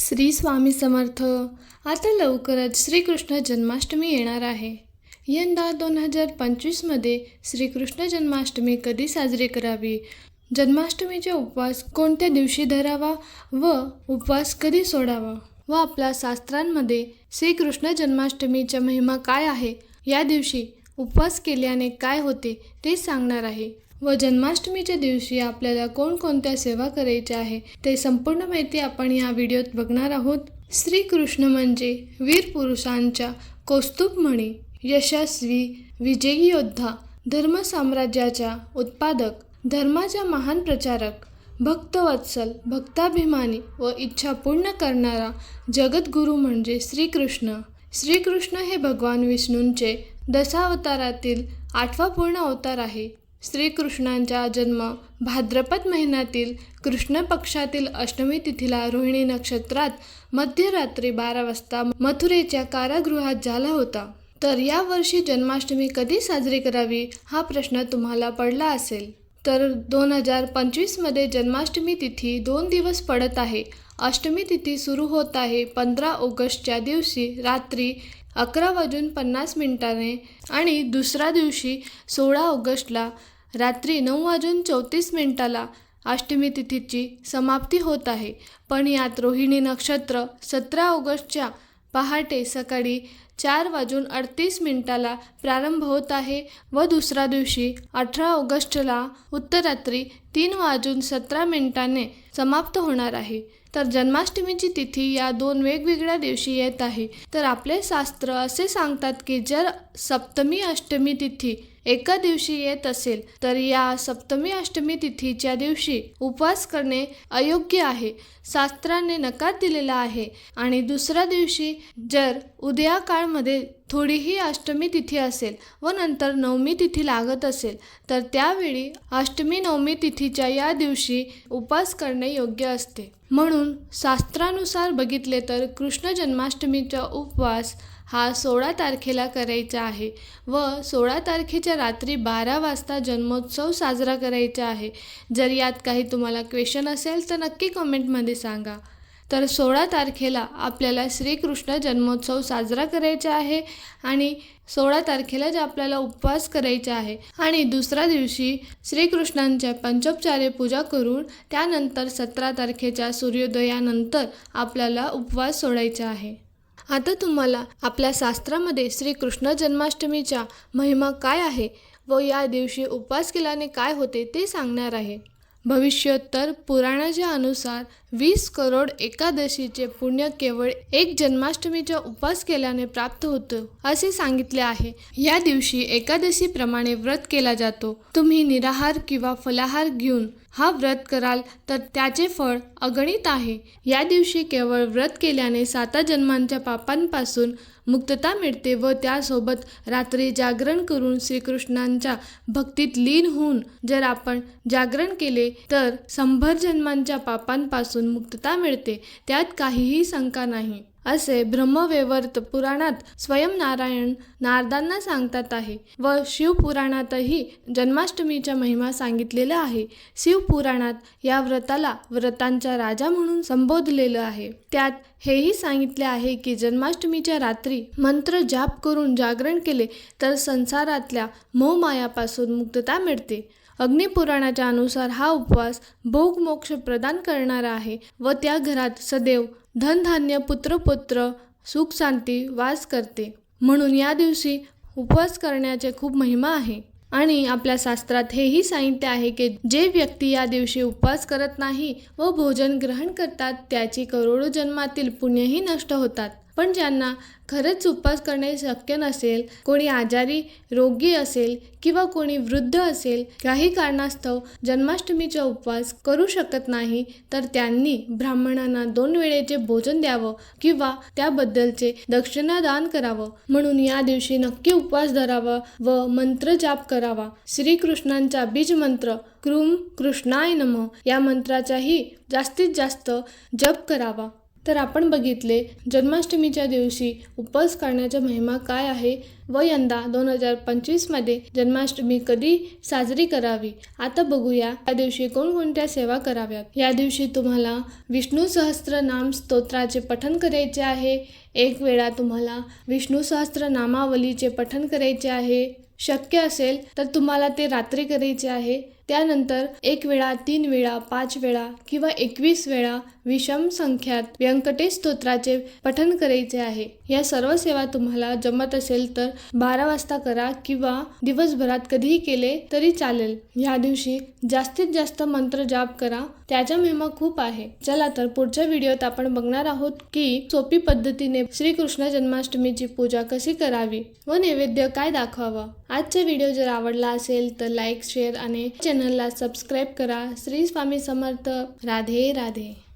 श्री स्वामी समर्थ आता लवकरच श्रीकृष्ण जन्माष्टमी येणार आहे. यंदा दोन हजार पंचवीसमध्ये श्रीकृष्ण जन्माष्टमी कधी साजरी करावी? जन्माष्टमीचा उपवास कोणत्या दिवशी धरावा व उपवास कधी सोडावा? व आपल्या शास्त्रांमध्ये श्रीकृष्ण जन्माष्टमीचा महिमा काय आहे? या दिवशी उपवास केल्याने काय होते ते सांगणार आहे. व जन्माष्टमीच्या दिवशी आपल्याला कोणकोणत्या सेवा करायच्या आहे ते संपूर्ण माहिती आपण या व्हिडिओत बघणार आहोत. श्रीकृष्ण म्हणजे वीर पुरुषांच्या कौस्तुभमणी यशस्वी विजयी योद्धा धर्म साम्राज्याच्या उत्पादक धर्माच्या महान प्रचारक भक्तवत्सल भक्ताभिमानी व इच्छा पूर्ण करणारा जगद्गुरू म्हणजे श्रीकृष्ण. श्रीकृष्ण हे भगवान विष्णूंचे दशावतारातील आठवा पूर्ण अवतार आहे. श्रीकृष्णांचा जन्म भाद्रपद महिन्यातील कृष्ण पक्षातील अष्टमी तिथीला रोहिणी नक्षत्रात मध्यरात्री बारा वाजता मथुरेच्या कारागृहात झाला होता. तर या वर्षी जन्माष्टमी कधी साजरी करावी हा प्रश्न तुम्हाला पडला असेल. तर दोन हजार पंचवीसमध्ये जन्माष्टमी तिथी दोन दिवस पडत आहे. अष्टमी तिथी सुरू होत आहे पंधरा ऑगस्टच्या दिवशी रात्री अकरा वाजून पन्नास मिनिटाने आणि दुसऱ्या दिवशी सोळा ऑगस्टला रात्री नऊ वाजून चौतीस मिनिटाला अष्टमी तिथीची समाप्ती होत आहे. पण यात रोहिणी नक्षत्र सतरा ऑगस्टच्या पहाटे सकाळी चार वाजून अडतीस मिनिटाला प्रारंभ होत आहे व दुसऱ्या दिवशी अठरा ऑगस्टला उत्तरात्री तीन वाजून सतरा मिनिटाने समाप्त होणार आहे. तर जन्माष्टमीची तिथी या दोन वेगवेगळ्या दिवशी येत आहे. तर आपले शास्त्र असे सांगतात की जर सप्तमी अष्टमी तिथी एका दिवशी येत असेल तर या सप्तमी अष्टमी तिथीच्या दिवशी उपवास करणे अयोग्य आहे. शास्त्राने नकार दिलेला आहे. आणि दुसऱ्या दिवशी जर उद्या काळमध्ये थोडीही अष्टमी तिथी असेल व नंतर नवमी तिथी लागत असेल तर त्यावेळी अष्टमी नवमी तिथीच्या या दिवशी उपवास करणे योग्य असते. म्हणून शास्त्रानुसार बघितले तर कृष्ण जन्माष्टमीचा उपवास हा सोळा तारखेला करायचा आहे व सोळा तारखेच्या रात्री बारा वाजता जन्मोत्सव साजरा करायचा आहे. जर यात काही तुम्हाला क्वेश्चन असेल तर नक्की कमेंटमध्ये सांगा. तर सोळा तारखेला आपल्याला श्रीकृष्ण जन्मोत्सव साजरा करायचा आहे आणि सोळा तारखेला जे आपल्याला उपवास करायचा आहे आणि दुसऱ्या दिवशी श्रीकृष्णांच्या पंचोपचारे पूजा करून त्यानंतर सतरा तारखेच्या सूर्योदयानंतर आपल्याला उपवास सोडायचा आहे. आता तुम्हाला आपल्या शास्त्रामध्ये श्रीकृष्ण जन्माष्टमीचा महिमा काय आहे व या दिवशी उपवास केल्याने काय होते ते सांगणार आहे. भविष्योत्तर पुराणाच्या अनुसार वीस करोड एकादशीचे पुण्य केवळ एक जन्माष्टमीचा उपवास केल्याने प्राप्त होतो असे सांगितले आहे. या दिवशी एकादशीप्रमाणे व्रत केला जातो. तुम्ही निराहार किंवा फलाहार घेऊन हा व्रत कराल तर त्याचे फळ अगणित आहे. या दिवशी केवळ व्रत केल्याने साता जन्मांच्या पापांपासून मुक्तता मिळते व त्यासोबत रात्री जागरण करून श्रीकृष्णांच्या भक्तीत लीन होऊन जर आपण जागरण केले तर शंभर जन्मांच्या पापांपासून मुक्तता मिळते त्यात काहीही शंका नाही. असे ब्रह्मवेवर्त पुराणात स्वयं नारायण नारदांना सांगतात आहे व शिवपुराणातही जन्माष्टमीचा महिमा सांगितलेला आहे. शिवपुराणात या व्रताला व्रतांचा राजा म्हणून संबोधलेलं आहे. त्यात हेही सांगितले आहे की जन्माष्टमीच्या रात्री मंत्र जाप करून जागरण केले तर संसारातल्या मोहमायापासून मुक्तता मिळते. अग्निपुराणाच्या अनुसार हा उपवास भोग मोक्ष प्रदान करणारा आहे व त्या घरात सदैव धनधान्य पुत्रपुत्र सुख शांती वास करते. म्हणून या दिवशी उपवास करण्याचे खूप महिमा आहे. आणि आपल्या शास्त्रात हेही सांगितले आहे की जे व्यक्ती या दिवशी उपवास करत नाही व भोजन ग्रहण करतात त्याची करोडो जन्मातील पुण्यही नष्ट होतात. पण ज्यांना खरंच उपवास करणे शक्य नसेल कोणी आजारी रोगी असेल किंवा कोणी वृद्ध असेल काही कारणास्तव जन्माष्टमीचा उपवास करू शकत नाही तर त्यांनी ब्राह्मणांना दोन वेळेचे भोजन द्यावं किंवा त्याबद्दलचे दक्षिणा दान करावं. म्हणून या दिवशी नक्की उपवास धरावा व मंत्र जाप करावा. श्रीकृष्णांचा बीज मंत्र कृम कृष्णाय नम या मंत्राचाही जास्तीत जास्त जप करावा. तर आपण बघितले जन्माष्टमीच्या दिवशी उपवास करण्याचा महिमा काय आहे? व यंदा दोन हजार पंचवीसमध्ये जन्माष्टमी कधी साजरी करावी? आता बघूया या दिवशी कोणकोणत्या सेवा कराव्यात? या दिवशी तुम्हाला विष्णू सहस्त्रनाम स्तोत्राचे पठन करायचे आहे. एक वेळा तुम्हाला विष्णू सहस्त्र नामावलीचे पठन करायचे आहे. शक्य असेल तर तुम्हाला ते रात्री करायचे आहे. त्यानंतर एक वेळा तीन वेळा पाच वेळा किंवा एकवीस वेळा विषम संख्यात व्यंकटेश स्तोत्राचे पठण करायचे आहे. या सर्व सेवा तुम्हाला जमत असेल तर बारा वाजता करा किंवा दिवसभरात कधीही केले तरी चालेल. या दिवशी जास्तीत जास्त मंत्र जाप करा. त्याचा महिमा खूप आहे. चला तर पुढच्या व्हिडिओत आपण बघणार आहोत की सोपी पद्धतीने श्रीकृष्ण जन्माष्टमीची पूजा कशी करावी व नैवेद्य काय दाखवावं. आजचा व्हिडिओ जर आवडला असेल तर लाईक शेअर आणि चॅनलला सबस्क्राईब करा. श्री स्वामी समर्थ. राधे राधे.